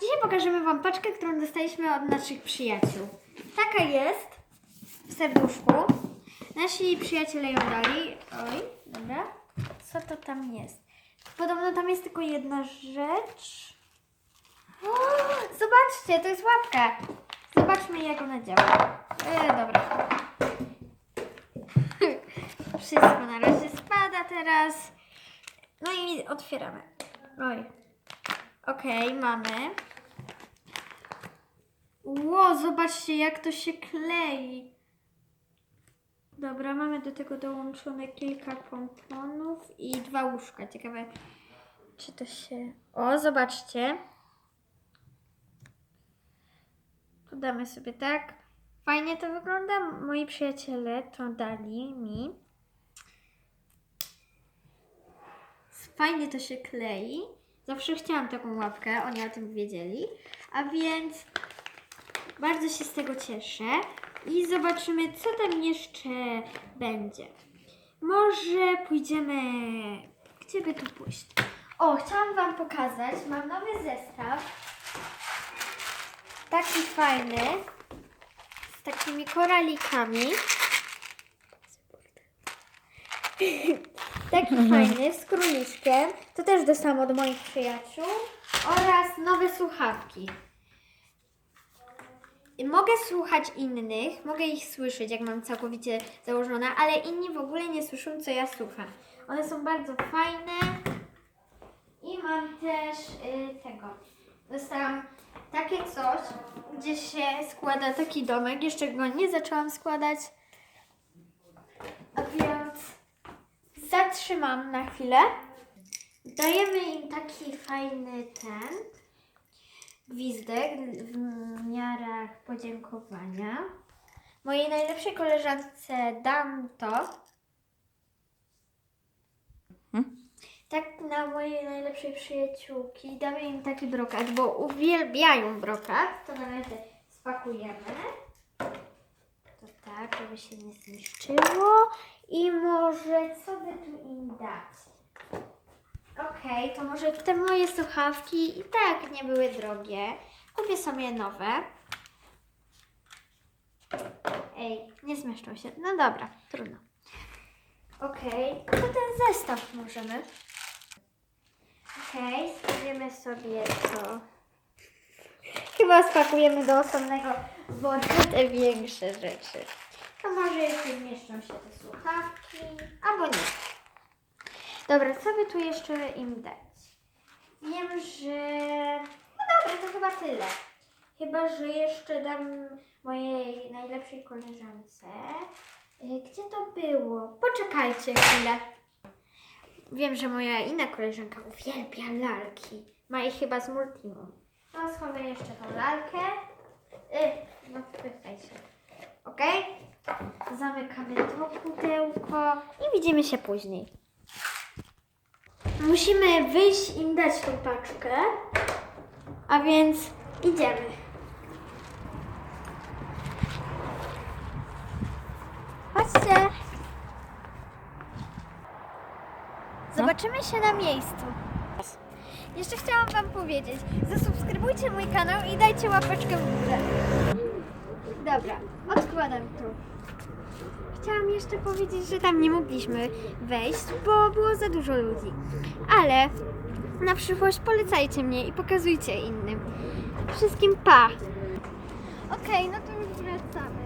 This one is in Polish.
Dzisiaj pokażemy Wam paczkę, którą dostaliśmy od naszych przyjaciół. Taka jest w serduszku. Nasi przyjaciele ją dali. Oj, dobra. Co to tam jest? Podobno tam jest tylko jedna rzecz. O, zobaczcie, to jest łapka. Zobaczmy, jak ona działa. E, dobra. Wszystko na razie spada teraz. No i otwieramy. Oj. Okej, mamy. Ło, zobaczcie jak to się klei. Dobra, mamy do tego dołączone kilka pomponów i dwa łóżka. Ciekawe, czy to się... O, zobaczcie. Tu damy sobie tak. Fajnie to wygląda. Moi przyjaciele to dali mi. Fajnie to się klei. Zawsze chciałam taką łapkę, oni o tym wiedzieli. A więc bardzo się z tego cieszę. I zobaczymy, co tam jeszcze będzie. Może pójdziemy. Gdzie by tu pójść? O, chciałam Wam pokazać. Mam nowy zestaw. Taki fajny. Z takimi koralikami. Taki fajny, z króliczkiem. To też dostałam od moich przyjaciół. Oraz nowe słuchawki. Mogę słuchać innych, mogę ich słyszeć, jak mam całkowicie założone, ale inni w ogóle nie słyszą, co ja słucham. One są bardzo fajne. I mam też y, tego. Dostałam takie coś, gdzie się składa taki domek. Jeszcze go nie zaczęłam składać. Więc zatrzymam na chwilę. Dajemy im taki fajny ten gwizdek w miarach podziękowania. Mojej najlepszej koleżance dam to. Tak na mojej najlepszej przyjaciółki damy im taki brokat, bo uwielbiają brokat. To na razie spakujemy. Żeby się nie zniszczyło. I może co by tu im dać? Okej, to może te moje słuchawki i tak nie były drogie. Kupię sobie nowe. Ej, nie zmieszczą się. No dobra, trudno. Okej, to ten zestaw możemy. Okej, spakujemy sobie to. Chyba spakujemy do osobnego worka te większe rzeczy. To może jeszcze zmieszczą się te słuchawki, albo nie. Dobra, co by tu jeszcze im dać? Wiem, że... No dobra, to chyba tyle. Chyba, że jeszcze dam mojej najlepszej koleżance. Y, Gdzie to było? Poczekajcie chwilę. Wiem, że moja inna koleżanka uwielbia lalki. Ma ich chyba z Multimum. To schowę jeszcze tą lalkę. Y, no wpychaj się. Ok? Zamykamy to pudełko i widzimy się później. Musimy wyjść im dać tą paczkę. A więc idziemy. Chodźcie. Zobaczymy się na miejscu. Jeszcze chciałam Wam powiedzieć, zasubskrybujcie mój kanał i dajcie łapeczkę w górę. Dobra, odkładam tu. Chciałam jeszcze powiedzieć, że tam nie mogliśmy wejść, bo było za dużo ludzi. Ale na przyszłość polecajcie mnie i pokazujcie innym. Wszystkim pa! Okej, no to już wracamy.